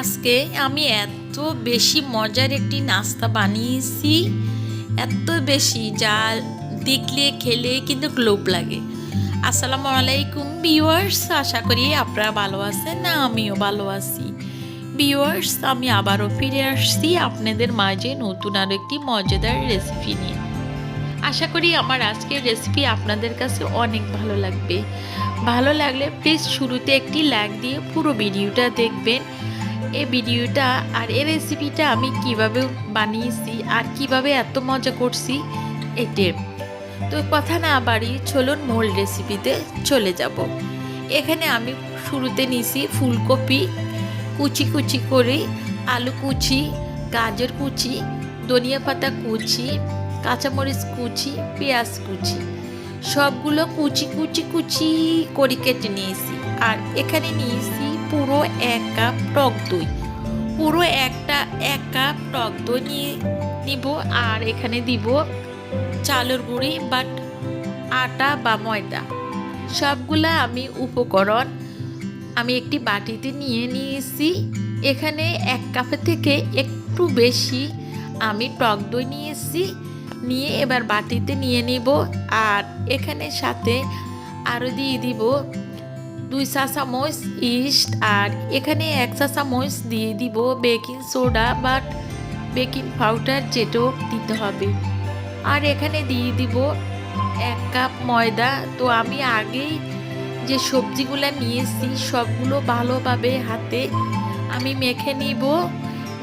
আজকে আমি এত বেশি মজার একটি নাস্তা বানিয়েছি, এত বেশি, যা দেখলে, খেলে কিন্তু লোভ লাগে। আসসালামু আলাইকুম ভিউয়ার্স, আশা করি আপনারা ভালো আছেন না আমিও ভালো আছি। ভিউয়ার্স, আমি আবারও ফিরে আসছি আপনাদের মাঝে নতুন আরও একটি মজাদার রেসিপি নিয়ে। আশা করি আমার আজকের রেসিপি আপনাদের কাছে অনেক ভালো লাগবে। ভালো লাগলে প্লিজ শুরুতে একটি লাইক দিয়ে পুরো ভিডিওটা দেখবেন। এই ভিডিওটা আর এই রেসিপিটা আমি কীভাবে বানিয়েছি আর কীভাবে এত মজা করছি এটার তো কথা না বাড়ি চলুন মূল রেসিপিতে চলে যাব। এখানে আমি শুরুতে নিছি ফুলকপি, কুচি কুচি করে আলু কুচি, গাজর কুচি, ধনিয়া পাতা কুচি, কাঁচামরিচ কুচি, পেঁয়াজ কুচি। সবগুলো কুচি কুচি কুচি করে কেটে নিয়েছি। আর এখানে নিয়েছি পুরো এক কাপ টক দই। পুরো একটা, এক কাপ টক দই নিয়ে নিব আর এখানে দিব চালের গুঁড়ি বাট আটা বা ময়দা। সবগুলা আমি উপকরণ আমি একটি বাটিতে নিয়ে নিয়েছি। এখানে এক কাপের থেকে একটু বেশি আমি টক দই নিয়েছি। নিয়ে এবার বাটিতে নিয়ে নিব আর এখানে সাথে আরও দিয়ে দিব দুই চা চামচ ইস্ট আর এখানে এক চা চামচ দিয়ে দিব baking soda but baking powder যেটাও দিতে হবে। আর এখানে দিয়ে দিব এক কাপ ময়দা। তো আমি আগেই যে সবজিগুলো নিয়েছি, সবগুলো ভালোভাবে হাতে আমি মেখে নিব।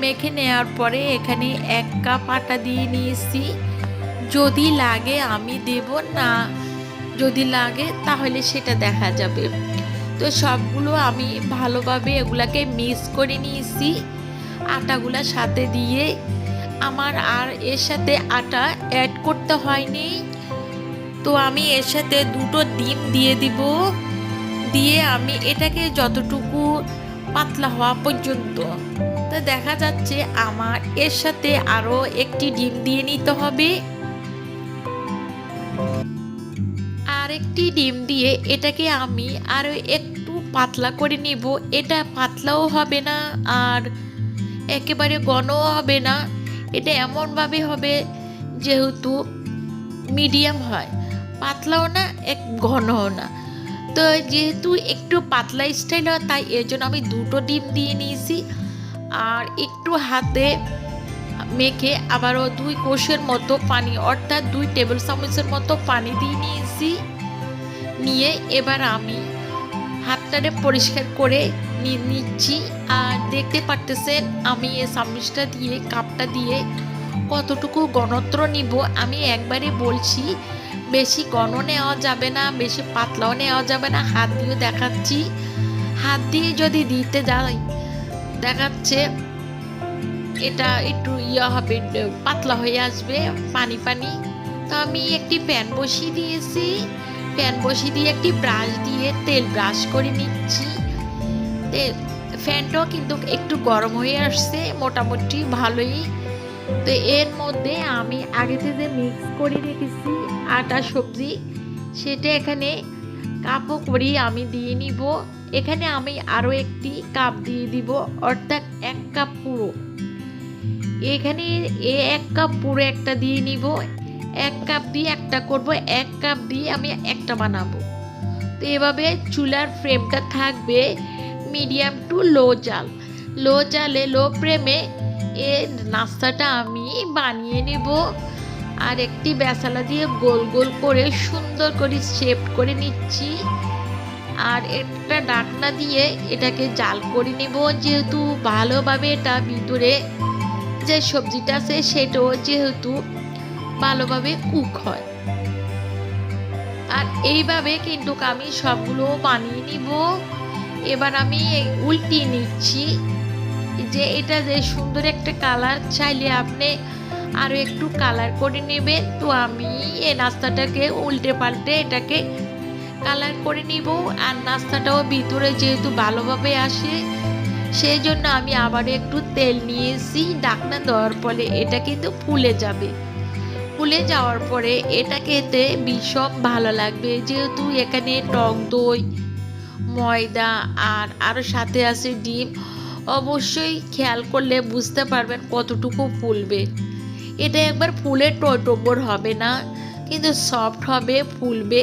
মেখে নেওয়ার পরে এখানে এক কাপ আটা দিয়ে নিয়েছি। যদি লাগে আমি দেব, না যদি লাগে তাহলে সেটা দেখা যাবে। তো সবগুলো আমি ভালোভাবে এগুলাকে মিক্স করে নিয়েছি। আটাগুলা সাথে দিয়ে আমার আর এর সাথে আটা অ্যাড করতে হয়নি। তো আমি এর সাথে দুটো ডিম দিয়ে দিব। দিয়ে আমি এটাকে যতটুকু পাতলা হওয়া পর্যন্ত। তো দেখা যাচ্ছে আমার এর সাথে আরও একটি ডিম দিয়ে নিতে হবে। আর একটি ডিম দিয়ে এটাকে আমি আরও একটু পাতলা করে নিব। এটা পাতলাও হবে না আর একেবারে ঘনও হবে না। এটা এমনভাবে হবে যেহেতু মিডিয়াম হয়। পাতলাও না, এক ঘনও না। তো যেহেতু একটু পাতলা স্টাইল হয়, তাই এর জন্য আমি দুটো ডিম দিয়ে নিয়েছি। আর একটু হাতে মেখে আবারও দুই কোষের মতো পানি, অর্থাৎ দুই টেবিল চামচের মতো পানি দিয়ে নিয়েছি। নিয়ে এবার আমি হাতটারে পরিষ্কার করে নিচ্ছি। আর দেখতে পারতেছেন আমি এই চামচটা দিয়ে, কাপটা দিয়ে কতটুকু গণত্র নিব। আমি একবারে বলছি, বেশি ঘন নেওয়া যাবে না, বেশি পাতলাও নেওয়া যাবে না। হাত দিয়ে দেখাচ্ছি। হাত দিয়ে যদি দিতে যাই, দেখাচ্ছে এটা একটু ইয়া হবে, পাতলা হয়ে আসবে, পানি পানি। তো আমি একটি প্যান বসিয়ে দিয়েছি। প্যান বসিয়ে দিয়ে একটি ব্রাশ দিয়ে তেল ব্রাশ করে নিচ্ছি। তেল ফ্যানটাও কিন্তু একটু গরম হয়ে আসছে, মোটামুটি ভালোই। তো এর মধ্যে আমি আগে থেকে মিক্স করে রেখেছি আটা, সবজি, সেটা এখানে কাপও করি আমি দিয়ে নিব। এখানে আমি আরও একটি কাপ দিয়ে দিব, অর্থাৎ এক কাপ পুরো। এখানে এ এক কাপ পুরো একটা দিয়ে নিব। এক কাপ দিয়ে একটা করব, এক কাপ দিয়ে আমি একটা বানাবো। তো এভাবে চুলার ফ্রেমটা থাকবে মিডিয়াম টু লো জাল। লো জালে, লো ফ্রেমে এ নাস্তাটা আমি বানিয়ে নেব আর একটি বেসালা দিয়ে গোল গোল করে সুন্দর করে শেপ করে নিচ্ছি। আর একটা ডাকনা দিয়ে এটাকে জাল করে নেব, যেহেতু ভালোভাবে এটা ভিতরে যে সবজিটা আছে সেটাও যেহেতু ভালোভাবে কুক হয়। আর এইভাবে কিন্তু আমি সবগুলো বানিয়ে নিব। এবার আমি উল্টিয়ে নিচ্ছি যে এটা যে সুন্দর একটা কালার চাইলে আপনি আরও একটু কালার করে নেবেন। তো আমি এই নাস্তাটাকে উল্টে পাল্টে এটাকে কালার করে নিব। আর নাস্তাটাও ভিতরে যেহেতু ভালোভাবে আসে সেই জন্য আমি আবার একটু তেল নিয়েছি। ডাকনা দেওয়ার ফলে এটা কিন্তু ফুলে যাবে। ফুলে যাওয়ার পরে এটা খেতে ভীষণ ভালো লাগবে, যেহেতু এখানে টক দই, ময়দা আর আরও সাথে আছে ডিম, অবশ্যই খেয়াল করলে বুঝতে পারবেন কতটুকু ফুলবে। এটা একবার ফুলে টইটম্বর হবে না, কিন্তু সফট হবে, ফুলবে,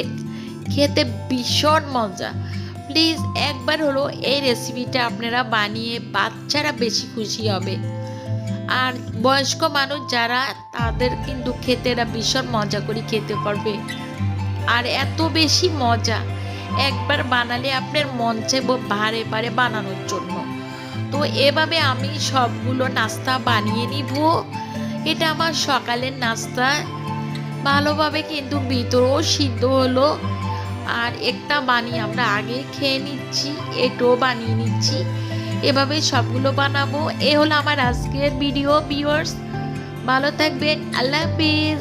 খেতে ভীষণ মজা। প্লিজ একবার হলো এই রেসিপিটা আপনারা বানিয়ে বাচ্চারা বেশি খুশি হবে। আর বয়স্ক মানুষ যারা, তাদের কিন্তু খেতে এরা ভীষণ মজা করে খেতে পারবে। আর এত বেশি মজা একবার বানালে আপনার মন চাইব বারে বারে বানানোর জন্য। তো এভাবে আমি সবগুলো নাস্তা বানিয়ে নিব। এটা আমার সকালের নাস্তা। ভালোভাবে কিন্তু ভিতরেও সিদ্ধ হলো। আর একটা বানিয়ে আমরা আগে খেয়ে নিচ্ছি, এটাও বানিয়ে নিচ্ছি। এভাবে সবগুলো বানাবো। এ হলো আমার আজকের ভিডিও ভিউয়ার্স ভালো থাকবেন। আল্লাহ হাফিজ।